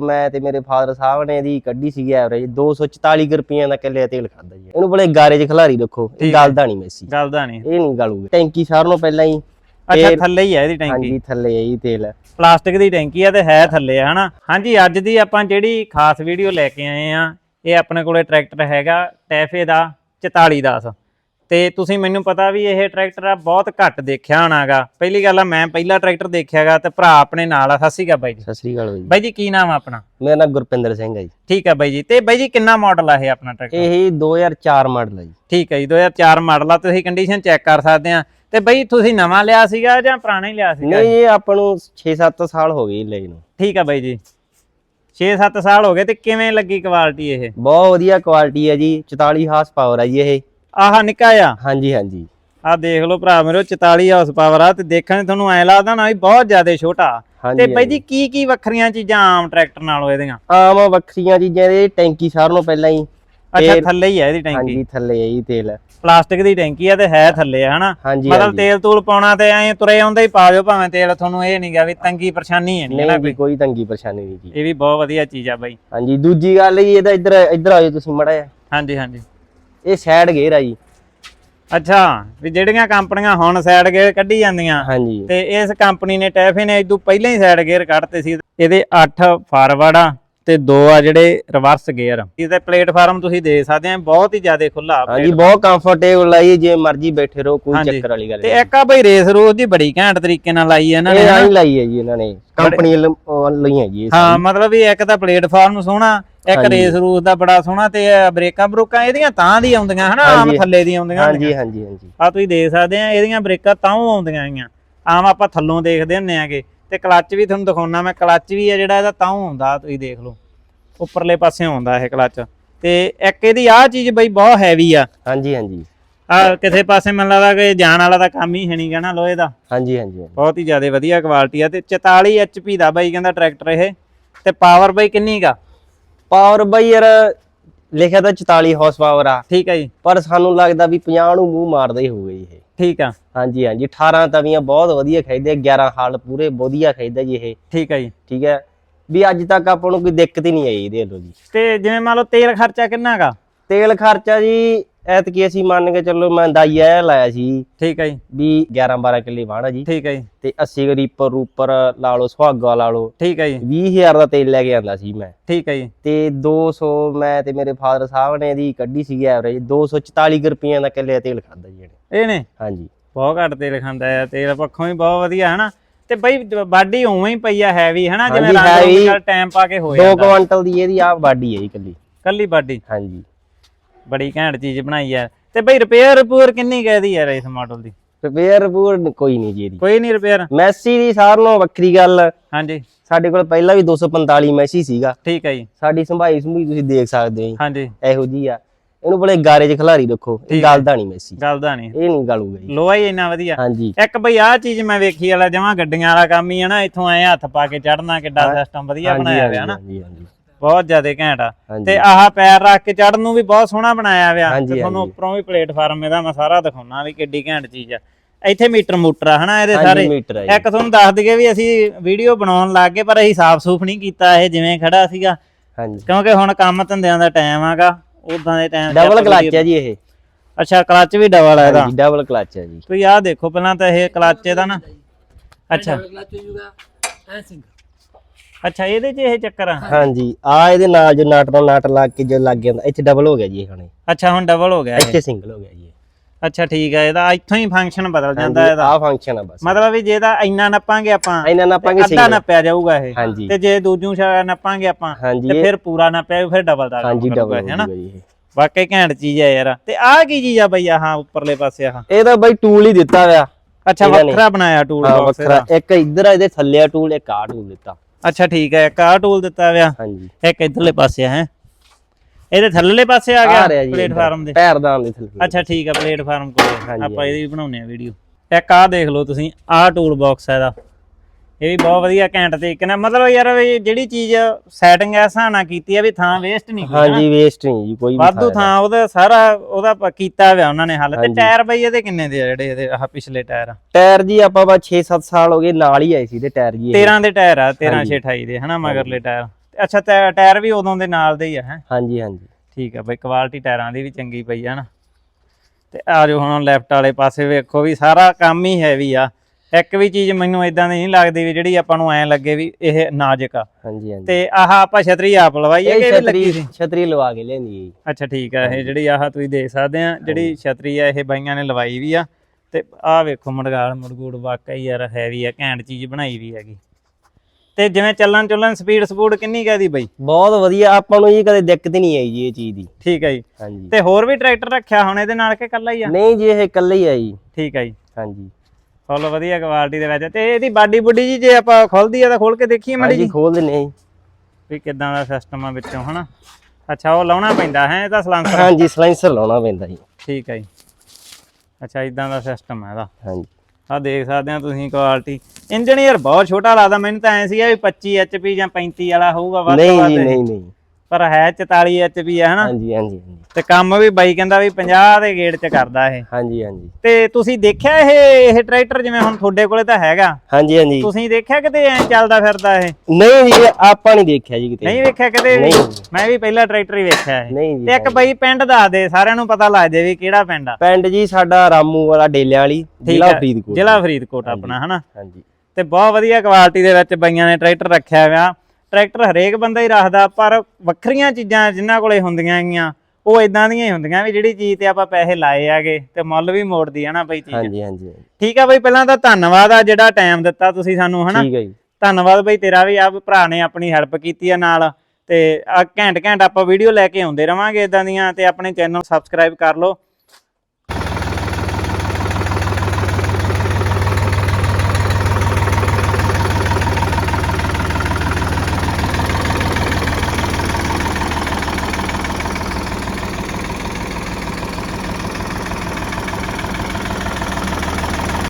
ਮੈਂ ਤੇ ਮੇਰੇ ਫਾਦਰ ਸਾਹਿਬ ਨੇ ਇਹਦੀ ਕੱਢੀ ਸੀਗੀ ਐਵਰੇਜ 244 ਕੁ ਰੁਪਈਆਂ ਦਾ ਕਿੱਲੇ ਦਾ ਤੇਲ ਖਾਦਾ ਜੀ। ਇਹਨੂੰ ਬੜੇ ਗਾਰੇ 'ਚ ਖਿਲਾਰੀ ਰੱਖੋ ਇਹ ਗਲਦਾ ਨਹੀਂ ਮੈਸੀ। ਗੱਲ ਦਾ ਨਹੀਂ। ਇਹ ਨਹੀਂ ਗਲੂਗਾ। ਟੈਂਕੀ ਸਾਰਿਆਂ ਨੂੰ ਪਹਿਲਾਂ ਹੀ ਅੱਛਾ ਥੱਲੇ ਹੀ ਹੈ ਇਹਦੀ ਟੈਂਕੀ। ਹਾਂਜੀ ਥੱਲੇ ਹੈ ਜੀ ਤੇਲ। ਪਲਾਸਟਿਕ ਦੀ ਟੈਂਕੀ ਆ ਤੇ ਹੈ ਥੱਲੇ ਆ ਹਨਾ? ਹਾਂਜੀ ਅੱਜ ਦੀ ਆਪਾਂ ਜਿਹੜੀ ਖਾਸ ਵੀਡੀਓ ਲੈ ਕੇ ਆਏ ਆ ਇਹ ਆਪਣੇ ਕੋਲੇ ਟਰੈਕਟਰ ਹੈਗਾ ਟੈਫੇ ਦਾ 4410 ਤੇ ਤੁਸੀਂ ਮੈਨੂੰ ਪਤਾ ਵੀ ਇਹ ਟਰੈਕਟਰ ਆ ਬਹੁਤ ਘੱਟ ਦੇਖਿਆ ਹੋਣਾਗਾ। ਪਹਿਲੀ ਗੱਲ ਆ ਮੈਂ ਪਹਿਲਾ ਟਰੈਕਟਰ ਦੇਖਿਆਗਾ ਤੇ ਭਰਾ ਆਪਣੇ ਨਾਲ ਆ। ਸਤਿ ਸ਼੍ਰੀ ਅਕਾਲ ਬਾਈ ਜੀ। ਸਤਿ ਸ੍ਰੀ ਅਕਾਲ ਬਾਈ ਜੀ। ਬਾਈ ਜੀ ਕੀ ਨਾਮ ਆ ਆਪਣਾ? ਮੇਰਾ ਨਾਮ ਗੁਰਪਿੰਦਰ ਸਿੰਘ ਹੈ ਜੀ। ਠੀਕ ਆ ਬਾਈ ਜੀ। ਤੇ ਬਾਈ ਜੀ ਕਿੰਨਾ ਮਾਡਲ ਆ ਇਹ ਆਪਣਾ ਟਰੈਕਟਰ ਇਹ 2004 ਮਾਡਲ ਹੈ ਜੀ। ਠੀਕ ਹੈ ਜੀ 2004 ਮਾਡਲ ਆ। ਤੁਸੀਂ ਕੰਡੀਸ਼ਨ ਚੈੱਕ ਕਰ ਸਕਦੇ ਆ। ਤੇ ਬਾਈ ਤੁਸੀਂ ਨਵਾਂ ਲਿਆ ਸੀਗਾ ਜਾਂ ਪੁਰਾਣਾ ਹੀ ਲਿਆ ਸੀਗਾ? ਨਹੀਂ ਇਹ ਆਪਾਂ ਨੂੰ 6-7 ਸਾਲ ਹੋ ਗਏ ਲਈ ਨੂੰ। ਠੀਕ ਆ ਬਾਈ ਜੀ। 6-7 ਸਾਲ ਹੋ ਗਏ ਤੇ ਕਿਵੇਂ ਲੱਗੀ ਕੁਆਲਿਟੀ ਇਹ? ਬਹੁਤ ਵਧੀਆ ਕੁਆਲਿਟੀ ਹੈ ਜੀ। 44 ਹਾਰਸ ਪਾਵਰ ਹੈ ਜੀ ਇਹ। ਆਹ ਨਿੱਕਾ ਆ ਹਾਂਜੀ ਹਾਂਜੀ। ਆ ਦੇਖ ਲਓ ਭਰਾ ਮੇਰੇ 44 ਹਾਰਸ ਪਾਵਰ ਆ ਤੇ ਦੇਖਣ ਤੁਹਾਨੂੰ ਐ ਲੱਗਦਾ ਨਾ ਵੀ ਬਹੁਤ ਜ਼ਿਆਦਾ ਛੋਟਾ। ਤੇ ਬਾਈ ਜੀ ਕੀ ਕੀ ਵੱਖਰੀਆਂ ਚੀਜ਼ਾਂ ਆਮ ਟਰੈਕਟਰ ਨਾਲੋਂ ਇਹਦੀਆਂ? ਆਮ ਵੱਖਰੀਆਂ ਚੀਜ਼ਾਂ ਦੇ ਟੈਂਕੀ ਸਾਰਿਆਂ ਨੂੰ ਪਹਿਲਾਂ ਹੀ। ਅੱਛਾ ਥੱਲੇ ਹੀ ਆ ਇਹਦੀ ਟੈਂਕੀ। ਹਾਂਜੀ ਥੱਲੇ ਹੈ ਜੀ ਤੇਲ। ਪਲਾਸਟਿਕ ਦੀ ਟੈਂਕੀ ਆ ਤੇ ਹੈ ਥੱਲੇ ਆ ਹਨਾ? ਮਤਲਬ ਤੇਲ ਤੂਲ ਪਾਉਣਾ ਤੇ ਐਂ ਤੁਰੇ ਆਉਂਦਾ ਹੀ ਪਾ ਦਿਓ ਭਾਵੇਂ ਤੇਲ ਤੁਹਾਨੂੰ ਇਹ ਨਹੀਂ ਗਾ ਵੀ ਤੰਗੀ ਪਰੇਸ਼ਾਨੀ ਹੈ ਨਹੀਂ ਨਾ ਕੋਈ? ਤੰਗੀ ਪਰੇਸ਼ਾਨੀ ਨਹੀਂ ਜੀ। ਇਹ ਵੀ ਬਹੁਤ ਵਧੀਆ ਚੀਜ਼ ਆ ਬਾਈ। ਹਾਂਜੀ ਦੂਜੀ ਗੱਲ ਜੀ ਇਹਦਾ ਇੱਧਰ ਇੱਧਰ ਆਇਓ ਤੁਸੀਂ ਮੜਾ ਹਾਂਜੀ ਹਾਂਜੀ। ਇਹ ਸਾਈਡ ਗੇਅਰ ਆ ਜੀ। ਅੱਛਾ ਵੀ ਜਿਹੜੀਆਂ ਕੰਪਨੀਆਂ ਹੁਣ ਸਾਈਡ ਗੇਅਰ ਕੱਢੀ ਜਾਂਦੀਆਂ ਹਾਂਜੀ। ਤੇ ਇਸ ਕੰਪਨੀ ਨੇ ਟੈਫੇ ਨੇ ਇਦੋਂ ਪਹਿਲਾਂ ਹੀ ਸਾਈਡ ਗੇਅਰ ਕੱਢਤੇ ਸੀ। ਇਹਦੇ 8 ਫਾਰਵਰਡ ਆ ਤੇ 2 ਆ ਜਿਹੜੇ ਰਿਵਰਸ ਗੇਅਰ ਇਹਦੇ ਪਲੇਟਫਾਰਮ ਤੁਸੀਂ ਦੇ ਸਕਦੇ ਆ ਬਹੁਤ ਹੀ ਜ਼ਿਆਦਾ ਖੁੱਲਾ ਹਾਂਜੀ ਬਹੁਤ ਕੰਫਰਟੇਬਲ ਆ ਜੀ ਜੇ ਮਰਜ਼ੀ ਬੈਠੇ ਰਹੋ ਕੋਈ। ਚੱਕਰ ਵਾਲੀ ਗੱਲ ਤੇ ਇੱਕ ਆ ਬਈ ਰੇਸ ਰੋਜ਼ ਦੀ ਬੜੀ ਘੈਂਟ ਤਰੀਕੇ ਨਾਲ ਲਾਈ ਇਹਨਾਂ ਨੇ ਇਹ ਲਾਈ ਹੈ ਜੀ ਇਹਨਾਂ ਨੇ। ਕੰਪਨੀ ਲਈ ਹੈ ਜੀ ਇਹ ਹਾਂ ਮਤਲਬ ਵੀ ਇੱਕ ਤਾਂ ਪਲੇਟਫਾਰਮ ਸੋਹਣਾ ਇੱਕ। ਰੇਸ ਰੂਸ ਦਾ ਬੜਾ ਸੋਹਣਾ ਤੇ ਬ੍ਰੇਕਾਂ ਬਰੂਕਾਂ ਇਹਦੀਆਂ ਤਾਂ ਦੀ ਆਉਂਦੀਆਂ ਹਨਾ? ਆਮ। ਥੱਲੇ ਦੀ ਆਉਂਦੀਆਂ ਹਾਂਜੀ ਹਾਂਜੀ ਹਾਂਜੀ। ਆ ਤੁਸੀਂ ਦੇਖ ਸਕਦੇ ਆ ਇਹਦੀਆਂ ਬ੍ਰੇਕਾਂ ਤਾਂ ਆਉਂਦੀਆਂ ਆਈਆਂ ਆਮ ਆਪਾਂ ਥੱਲੋਂ ਦੇਖਦੇ ਹੁੰਨੇ ਆਗੇ। ਤੇ ਕਲੱਚ ਵੀ ਤੁਹਾਨੂੰ ਦਿਖਾਉਣਾ ਮੈਂ ਕਲੱਚ ਵੀ ਆ ਜਿਹੜਾ ਇਹਦਾ ਤਾਂ ਆਉਂਦਾ ਤੁਸੀਂ ਦੇਖ ਲਓ। ਉੱਪਰਲੇ ਪਾਸੇ ਆਉਂਦਾ ਇਹ ਕਲੱਚ। ਤੇ ਇੱਕ ਇਹਦੀ ਆਹ ਚੀਜ਼ ਬਈ ਬਹੁਤ ਹੈਵੀ ਆ। ਹਾਂਜੀ ਹਾਂਜੀ। ਆ ਕਿਸੇ ਪਾਸੇ ਮੈਨੂੰ ਲੱਗਦਾ ਕਿ ਜਾਣ ਵਾਲਾ ਤਾਂ ਕੰਮ ਹੀ ਹੈ ਨਹੀਂ ਗਾ ਲੋਹੇ ਦਾ। ਹਾਂਜੀ ਹਾਂਜੀ ਬਹੁਤ ਹੀ ਜ਼ਿਆਦਾ ਵਧੀਆ ਕੁਆਲਿਟੀ ਆ। ਤੇ 44 HP ਦਾ ਬਾਈ ਕਹਿੰਦਾ ਟਰੈਕਟਰ ਇਹ। ਤੇ ਪਾਵਰ ਬਾਈ ਕਿੰਨੀ ਗਾ ਪਾਵਰ ਬਈ ਯਾਰ ਲਿਖਿਆ ਤਾਂ 44 ਹਾਰਸ ਪਾਵਰ ਆ। ਠੀਕ ਆ ਜੀ। ਪਰ ਸਾਨੂੰ ਲੱਗਦਾ ਵੀ 50 ਨੂੰ ਮੂੰਹ ਮਾਰਦਾ ਹੀ ਹੋਊਗਾ ਜੀ ਇਹ। ਠੀਕ ਆ। ਹਾਂਜੀ ਹਾਂਜੀ। 18 ਤਵੀਆਂ ਬਹੁਤ ਵਧੀਆ ਖੇਡਦੇ 11 ਹਾਲ ਪੂਰੇ ਵਧੀਆ ਖੇਡਦਾ ਜੀ ਇਹ। ਠੀਕ ਆ ਜੀ। ਠੀਕ ਹੈ। ਵੀ ਅੱਜ ਤੱਕ ਆਪਾਂ ਨੂੰ ਕੋਈ ਦਿੱਕਤ ਹੀ ਨਹੀਂ ਆਈ ਇਹਦੇ ਵੱਲੋਂ ਜੀ। ਤੇ ਜਿਵੇਂ ਮੰਨ ਲਓ ਤੇਲ ਖਰਚਾ ਕਿੰਨਾ ਗਾ ਤੇਲ ਖਰਚਾ ਜੀ ਐਤਕੀ ਅਸੀਂ ਮੰਨ ਕੇ ਚੱਲੋ ਮੈਂ ਦਾਈਆ ਲਾਇਆ ਸੀ ਠੀਕ ਆ ਜੀ। ਵੀ 11 12 ਕਿੱਲੇ ਵਾਹਣਾ ਜੀ। ਠੀਕ ਆ ਜੀ। ਤੇ 80 ਰੀਪਰ ਰੂਪਰ ਲਾ ਲਓ ਸੁਹਾਗਾ ਲਾ ਲਓ। ਠੀਕ ਆ ਜੀ। 20000 ਦਾ ਤੇਲ ਲੈ ਕੇ ਆਂਦਾ ਸੀ ਮੈਂ। ਠੀਕ ਆ ਜੀ। ਤੇ 200 ਮੈਂ ਤੇ ਮੇਰੇ ਫਾਦਰ ਸਾਹਿਬ ਨੇ ਇਹਦੀ ਕੱਢੀ ਸੀਗੀ ਐਵਰੇਜ 244 ਕੁ ਰੁਪਈਆਂ ਦਾ ਕਿੱਲੇ ਦਾ ਤੇਲ ਖਾਦਾ ਜੀ ਇਹਨੇ। ਇਹ ਨੇ? ਹਾਂਜੀ। ਬਹੁਤ ਘੱਟ ਤੇਲ ਖਾਂਦਾ ਆ ਤੇਲ ਪੱਖੋਂ ਵੀ ਬਹੁਤ ਵਧੀਆ ਹਨਾ ਤੇ ਬਈ ਬਾਡੀ ਉਵੇਂ ਹੀ ਪਈ ਆ ਹੈਵੀ ਹਨਾ ਜਿਵੇਂ। ਨਾਲ ਟਾਈਮ ਪਾ ਕੇ ਹੋ 2 ਜਾਂਦਾ। ਕੁਆਂਟਲ ਦੀ ਇਹਦੀ ਆ ਬਾਡੀ ਹੈ ਜੀ ਕੱਲੀ। ਕੱਲੀ ਬਾਡੀ ਹਾਂਜੀ। ਬੜੀ ਘੈਂਟ ਚੀਜ਼ ਬਣਾਈ ਆ ਤੇ ਬਈ ਰਿਪੇਅਰ ਰਿਪੂਰ ਕਿੰਨੀ ਕਹਿਦੀ ਯਾਰ ਇਸ ਮਾਡਲ ਦੀ? ਰਿਪੇਅਰ ਰਿਪੂਰ ਕੋਈ ਨਹੀਂ ਜੀ ਇਹਦੀ। ਕੋਈ ਨਹੀਂ ਰਿਪੇਅਰ ਮੈਸੀ ਦੀ ਸਾਰਿਆਂ ਨਾਲੋਂ ਵੱਖਰੀ ਗੱਲ। ਹਾਂਜੀ। ਸਾਡੇ ਕੋਲ ਪਹਿਲਾਂ ਵੀ 245 ਮੈਸੀ ਸੀਗਾ। ਠੀਕ ਹੈ ਜੀ। ਸਾਡੀ ਸੰਭਾਈ ਸੰਭੂਈ ਤੁਸੀਂ ਦੇਖ ਸਕਦੇ ਹੋ ਹਾਂਜੀ। ਇਹੋ ਜੀ ਆ। ਇਹਨੂੰ ਬੜੇ ਗਾਰੇ 'ਚ ਖਿਲਾਰੀ ਰੱਖੋ। ਇਹ ਗਲਦਾ ਨਹੀਂ ਮੈਸੀ ਗੱਲ ਦਾ ਨਹੀਂ। ਇਹ ਨਹੀਂ ਗਲੂਗਾ ਜੀ। ਲੋਹਾ ਹੀ ਇੰਨਾ ਵਧੀਆ। ਹਾਂਜੀ। ਇੱਕ ਬਈ ਆਹ ਚੀਜ਼ ਮੈਂ ਵੇਖੀ ਵਾਲਾ ਜਮਾ ਗੱਡੀਆਂ ਵਾਲਾ ਕੰਮ ਹੀ ਆ ਨਾ ਇੱਥੋਂ ਐ ਹੱਥ ਪਾ ਕੇ ਚੜਨਾ ਕਿੱਡਾ ਸਿਸਟਮ ਵਧੀਆ ਬਣਾਇਆ ਹੋਇਆ ਨਾ। ਹਾਂਜੀ ਹਾਂਜੀ। ਬਹੁਤ ਜ਼ਿਆਦਾ ਘੈਂਟ ਆ। ਹਾਂਜੀ। ਤੇ ਆਹ ਪੈਰ ਰੱਖ ਕੇ ਚੜਨ ਨੂੰ ਵੀ ਬਹੁਤ ਸੋਹਣਾ ਬਣਾਇਆ ਹੋਇਆ ਹਾਂਜੀ, ਤੇ ਤੁਹਾਨੂੰ ਹਾਂਜੀ। ਉੱਪਰੋਂ ਵੀ ਪਲੇਟਫਾਰਮ ਇਹਦਾ ਮੈਂ ਸਾਰਾ ਦਿਖਾਉਣਾ ਵੀ ਕਿੱਡੀ ਘੈਂਟ ਚੀਜ਼ ਆ। ਇੱਥੇ ਮੀਟਰ ਮੂਟਰ ਆ ਹਨਾ ਇਹਦੇ ਹਾਂਜੀ ਸਾਰੇ। ਮੀਟਰ ਆ ਜੀ। ਇੱਕ ਤੁਹਾਨੂੰ ਦੱਸ ਦਈਏ ਵੀ ਅਸੀਂ ਵੀਡੀਓ ਬਣਾਉਣ ਲੱਗ ਗਏ ਪਰ ਅਸੀਂ ਸਾਫ਼ ਸੂਫ ਨਹੀਂ ਕੀਤਾ ਇਹ ਜਿਵੇਂ ਖੜਾ ਸੀਗਾ। ਹਾਂਜੀ। ਕਿਉਂਕਿ ਹੁਣ ਕੰਮ ਧੰਦਿਆਂ ਦਾ ਟਾਈਮ ਆਗਾ ਉਦਾਂ ਦੇ ਟਾਈਮ ਡਬਲ ਕਲਚ ਹੈ ਜੀ ਇਹ। ਅੱਛਾ ਕਲਚ ਵੀ ਡਬਲ ਆ ਇਹਦਾ। ਹਾਂਜੀ ਡਬਲ ਕਲਚ ਹੈ ਜੀ। ਤੁਸੀਂ ਆਹ ਦੇਖੋ ਪਹਿਲਾਂ ਤਾਂ ਇਹ ਕਲਚ ਇਹਦਾ ਨਾ। ਅੱਛਾ। ਅੱਛਾ ਇਹਦੇ 'ਚ ਇਹ ਚੱਕਰ ਆ? ਹਾਂਜੀ ਆ ਇਹਦੇ ਨਾਲ ਜੋ ਨਟ ਨਾਲ ਨਟ ਲੱਗ ਕੇ ਜੋ ਲੱਗ ਜਾਂਦਾ ਇੱਥੇ ਡਬਲ ਹੋ ਗਿਆ ਜੀ ਇਹ ਹੁਣ। ਅੱਛਾ ਹੁਣ ਡਬਲ ਹੋ ਗਿਆ ਇਹ? ਇੱਥੇ ਸਿੰਗਲ ਹੋ ਗਿਆ ਜੀ ਅੱਛਾ ਠੀਕ ਆ ਇਹਦਾ ਇੱਥੋਂ ਹੀ ਫੰਕਸ਼ਨ ਬਦਲ ਜਾਂਦਾ ਇਹਦਾ। ਆ ਫੰਕਸ਼ਨ ਆ ਬਸ। ਮਤਲਬ ਵੀ ਜੇ ਤਾਂ ਇੰਨਾ ਨੱਪਾਂਗੇ ਆਪਾਂ ਇਹਨਾਂ ਨਾਲ ਆਪਾਂ ਅੱਧਾ ਨੱਪਿਆ ਜਾਊਗਾ ਇਹ। ਹਾਂਜੀ। ਤੇ ਜੇ ਦੂਜੂ ਸ਼ਾ ਨੱਪਾਂਗੇ ਆਪਾਂ ਹਾਂਜੀ ਤੇ ਇਹ- ਫਿਰ ਪੂਰਾ ਨੱਪਿਆ ਫਿਰ ਡਬਲ ਦਾ ਹਾਂਜੀ ਕਰੂਗਾ ਡਬਲ ਹਨਾ? ਹੋ ਜੀ ਇਹ। ਵਾਕਈ ਘੈਂਟ ਚੀਜ਼ ਹੈ ਯਾਰ। ਤੇ ਆਹ ਕੀ ਚੀਜ਼ ਆ ਬਈ ਆਹ ਉੱਪਰਲੇ ਪਾਸੇ ਆਹ? ਇਹ ਤਾਂ ਬਾਈ ਟੂਲ ਹੀ ਦਿੱਤਾ ਹੋਇਆ। ਅੱਛਾ। ਵੱਖਰਾ ਬਣਾਇਆ ਟੂਲ ਹਾਂ ਬਾਕਸ ਵੱਖਰਾ। ਇੱਕ ਇੱਧਰ ਆ ਇਹਦੇ ਥੱਲੇ ਆ ਟੂਲ ਇੱਕ ਆ ਟੂਲ ਦਿੱਤਾ। ਅੱਛਾ ਠੀਕ ਹੈ। ਇੱਕ ਆਹ ਟੂਲ ਦਿੱਤਾ ਹੋਇਆ। ਹਾਂਜੀ। ਇੱਕ ਇਧਰਲੇ ਪਾਸੇ ਹੈ ਇਹਦੇ ਥੱਲੇਲੇ ਪਾਸੇ ਆ ਆ ਗਿਆ ਜੀ ਪਲੇਟਫਾਰਮ ਦੇ। ਪੈਰਦਾਨ ਦੇ ਥੱਲੇ ਅੱਛਾ ਠੀਕ ਹੈ ਪਲੇਟਫਾਰਮ ਕੋਲ। ਹਾਂਜੀ, ਆਪਾਂ ਇਹਦੀ ਵੀ ਬਣਾਉਨੇ ਆ ਵੀਡੀਓ ਇੱਕ ਆਹ ਦੇਖ ਲਓ ਤੁਸੀਂ ਆਹ ਟੂਲ ਬਾਕਸ ਹੈ ਇਹਦਾ। ਇਹ ਵੀ ਬਹੁਤ ਵਧੀਆ ਘੈਂਟ ਤਰੀਕੇ ਨਾਲ ਮਤਲਬ ਯਾਰ ਵੀ ਜਿਹੜੀ ਚੀਜ਼ ਸੈਟਿੰਗ ਐਸਾ ਨਾ ਕੀਤੀ ਆ ਵੀ ਥਾਂ ਵੇਸਟ ਨਹੀਂ ਕੀਤੀ ਹਾਂਜੀ ਵੇਸਟ ਨਹੀਂ ਜੀ ਕੋਈ ਵੀ ਵਾਧੂ ਥਾਂ ਉਹਦਾ ਸਾਰਾ ਉਹਦਾ ਕੀਤਾ ਹੋਇਆ ਉਹਨਾਂ ਨੇ ਹੱਲ। ਤੇ। ਟਾਇਰ ਬਈ ਇਹਦੇ ਕਿੰਨੇ ਦੇ ਆ ਜਿਹੜੇ ਇਹਦੇ ਆਹ ਪਿਛਲੇ ਟਾਇਰ ਆ ਟਾਇਰ ਜੀ ਆਪਾਂ ਬਾ 6-7 ਸਾਲ ਹੋ ਗਏ ਨਾਲ ਹੀ ਆਏ ਸੀ ਤੇ ਟਾਇਰ ਜੀ ਇਹ। 13 ਦੇ ਟਾਇਰ ਆ 13 ਹਾਂਜੀ। 6 28 ਦੇ ਹਨਾ ਮਗਰਲੇ ਟਾਇਰ ਅੱਛਾ ਟਾਇਰ ਵੀ ਉਦੋਂ ਦੇ ਨਾਲ ਦੇ ਹੀ ਆ ਹੈ? ਹਾਂਜੀ ਹਾਂਜੀ। ਠੀਕ ਆ ਬਈ ਕੁਆਲਿਟੀ ਟਾਇਰਾਂ ਦੀ ਵੀ ਚੰਗੀ ਪਈ ਆ ਨਾ ਤੇ ਆ ਜਾਓ ਹੁਣ ਲੈਫਟ ਵਾਲੇ ਪਾਸੇ ਵੇਖੋ ਵੀ ਸਾਰਾ ਕੰਮ ਹੀ ਹੈਵੀ ਆ। ਇੱਕ ਵੀ ਚੀਜ਼ ਮੈਨੂੰ ਇਦਾਂ ਦੀ ਨਹੀਂ ਲੱਗਦੀ ਵੀ ਜਿਹੜੀ ਆਪਾਂ ਨੂੰ ਐ ਲੱਗੇ ਵੀ ਇਹ ਨਾਜ਼ੁਕ ਆ। ਹਾਂਜੀ ਹਾਂਜੀ। ਤੇ ਆਹ ਆਪਾਂ ਛਤਰੀ ਆਪ ਲਵਾਈ ਹੈ ਕਿ ਇਹ ਲੱਗੀ ਸੀ? ਛਤਰੀ ਲਵਾ ਕੇ ਲਿਆਂਦੀ ਹੈ ਜੀ। ਅੱਛਾ ਠੀਕ ਆ ਇਹ ਜਿਹੜੀ ਆਹ ਤੁਸੀਂ ਦੇਖ ਸਕਦੇ ਆ ਜਿਹੜੀ ਛਤਰੀ ਆ ਇਹ ਬਾਈਆਂ ਨੇ ਲਵਾਈ ਵੀ ਆ। ਤੇ ਆਹ ਵੇਖੋ ਮੜਗਾਲ ਮੜਗੂੜ ਵਾਕਈ ਯਾਰ ਹੈਵੀ ਆ ਘੈਂਟ ਚੀਜ਼ ਬਣਾਈ ਵੀ ਹੈਗੀ। ਤੇ ਜਿਵੇਂ ਚੱਲਣ ਚੱਲਣ ਸਪੀਡ ਸਪੂਡ ਕਿੰਨੀ ਕਹਦੀ ਬਈ? ਬਹੁਤ ਵਧੀਆ ਆਪਾਂ ਨੂੰ ਜੀ ਕਦੇ ਦਿੱਕਤ ਨਹੀਂ ਆਈ ਜੀ ਇਹ ਚੀਜ਼ ਦੀ। ਠੀਕ ਹੈ ਜੀ। ਹਾਂਜੀ। ਤੇ ਹੋਰ ਵੀ ਟਰੈਕਟਰ ਰੱਖਿਆ ਹੁਣ ਇਹਦੇ ਨਾਲ ਕਿ ਇਕੱਲਾ ਹੀ ਆ? ਨਹੀਂ ਜੀ ਇਹ ਇਕੱਲੇ ਹੀ ਆ ਜੀ। ਠੀਕ ਹੈ ਜੀ। ਹਾਂਜੀ। ਫੁੱਲ ਵਧੀਆ ਕੁਆਲਿਟੀ ਦੇ ਵਿੱਚ। ਤੇ ਇਹਦੀ ਬਾਡੀ ਬੁੱਡੀ ਜੀ ਜੇ ਆਪਾਂ ਖੋਲਦੀ ਆ ਤਾਂ ਖੋਲ ਕੇ ਦੇਖੀਏ ਮਾੜੀ ਜੀ। ਖੋਲ ਦਿੰਨੇ ਆ ਜੀ। ਵੀ ਕਿਦਾਂ ਦਾ ਸਿਸਟਮ ਆ ਵਿੱਚੋਂ ਹਨਾ? ਅੱਛਾ ਉਹ ਲਾਉਣਾ ਪੈਂਦਾ ਹੈ ਇਹਦਾ ਸਲਾਂਸਰ? ਹਾਂਜੀ ਸਲਾਈਸਰ ਲਾਉਣਾ ਪੈਂਦਾ ਜੀ। ਠੀਕ ਹੈ ਜੀ। ਅੱਛਾ ਇਦਾਂ ਦਾ ਸਿਸਟਮ ਹੈ ਇਹਦਾ। ਹਾਂਜੀ। ਆ ਦੇਖ ਸਕਦੇ ਆ ਤੁਸੀਂ ਕੁਆਲਿਟੀ ਇੰਜਨ ਯਾਰ ਬਹੁਤ ਛੋਟਾ ਲੱਗਦਾ ਮੈਨੂੰ ਤਾਂ ਐ ਸੀਗਾ ਵੀ 25 HP ਜਾਂ 35 ਵਾਲਾ ਹੋਊਗਾ ਵੱਧ ਤੋਂ ਨਹੀਂ ਵੱਧ। ਇਹ। ਨਹੀਂ ਨਹੀਂ। ਪਰ ਹੈ 44 HP ਹੈ ਹਨਾ? ਹਾਂਜੀ ਹਾਂਜੀ ਹਾਂਜੀ। ਤੇ ਕੰਮ ਵੀ ਬਾਈ ਕਹਿੰਦਾ ਵੀ 50 ਦੇ ਗੇੜ 'ਚ ਕਰਦਾ ਇਹ। ਹਾਂਜੀ ਹਾਂਜੀ। ਤੇ ਤੁਸੀਂ ਦੇਖਿਆ ਇਹ ਇਹ ਟਰੈਕਟਰ ਜਿਵੇਂ ਹੁਣ ਤੁਹਾਡੇ ਕੋਲੇ ਤਾਂ ਹੈਗਾ? ਹਾਂਜੀ ਹਾਂਜੀ। ਤੁਸੀਂ ਦੇਖਿਆ ਕਿਤੇ ਐ ਚੱਲਦਾ ਫਿਰਦਾ ਇਹ? ਨਹੀਂ ਜੀ ਆਪਾਂ ਨਹੀਂ ਦੇਖਿਆ ਜੀ ਕਿਤੇ। ਨਹੀਂ ਵੇਖਿਆ ਕਿਤੇ? ਵੀ? ਨਹੀਂ। ਮੈਂ ਵੀ ਪਹਿਲਾ ਟਰੈਕਟਰ ਹੀ ਵੇਖਿਆ ਇਹ। ਨਹੀਂ ਜੀ ਤੇ ਇੱਕ ਬਾਈ ਪਿੰਡ ਦੱਸ ਦੇ ਸਾਰਿਆਂ ਨੂੰ ਪਤਾ ਲੱਗ ਜਾਵੇ ਵੀ ਕਿਹੜਾ ਪਿੰਡ ਆ। ਪਿੰਡ ਜੀ ਸਾਡਾ ਰਾਮੂ ਵਾਲਾ ਡੇਲਿਆਂ ਵਾਲੀ ਜ਼ਿਲ੍ਹਾ ਹੈ। ਫਰੀਦਕੋਟ। ਜ਼ਿਲ੍ਹਾ ਫਰੀਦਕੋਟ ਆਪਣਾ ਹਨਾ? ਹਾਂਜੀ। ਤੇ ਬਹੁਤ ਵਧੀਆ ਕੁਆਲਿਟੀ ਦੇ ਵਿੱਚ ਬਾਈਆਂ ਨੇ ਟਰੈਕਟਰ ਰੱਖਿਆ ਹੋਇਆ। ਟਰੈਕਟਰ ਹਰੇਕ ਬੰਦਾ ਹੀ ਰੱਖਦਾ ਪਰ ਵੱਖਰੀਆਂ ਚੀਜ਼ਾਂ ਜਿਨ੍ਹਾਂ ਕੋਲੇ ਹੁੰਦੀਆਂ ਹੈਗੀਆਂ ਉਹ ਇਦਾਂ ਦੀਆਂ ਹੀ ਹੁੰਦੀਆਂ ਵੀ ਜਿਹੜੀ ਚੀਜ਼ ਤੇ ਆਪਾਂ ਪੈਸੇ ਲਾਏ ਆਗੇ ਤੇ ਮੁੱਲ ਵੀ ਮੋੜਦੀ ਹੈ ਨਾ ਬਈ ਚੀਜ਼। ਹਾਂਜੀ ਹਾਂਜੀ। ਠੀਕ ਆ ਬਈ ਪਹਿਲਾਂ ਤਾਂ ਧੰਨਵਾਦ ਆ ਜਿਹੜਾ ਟਾਈਮ ਦਿੱਤਾ ਤੁਸੀਂ ਸਾਨੂੰ ਹਨਾ? ਠੀਕ ਹੈ ਜੀ। ਧੰਨਵਾਦ ਬਈ ਤੇਰਾ ਵੀ ਆ ਭਰਾ ਨੇ ਆਪਣੀ ਹੈਲਪ ਕੀਤੀ ਆ ਨਾਲ। ਤੇ ਆ ਘੈਂਟ ਘੈਂਟ ਆਪਾਂ ਵੀਡੀਓ ਲੈ ਕੇ ਆਉਂਦੇ ਰਵਾਂਗੇ ਇਦਾਂ ਦੀਆਂ ਤੇ ਆਪਣੇ ਚੈਨਲ ਸਬਸਕ੍ਰਾਈਬ ਕਰ ਲਓ।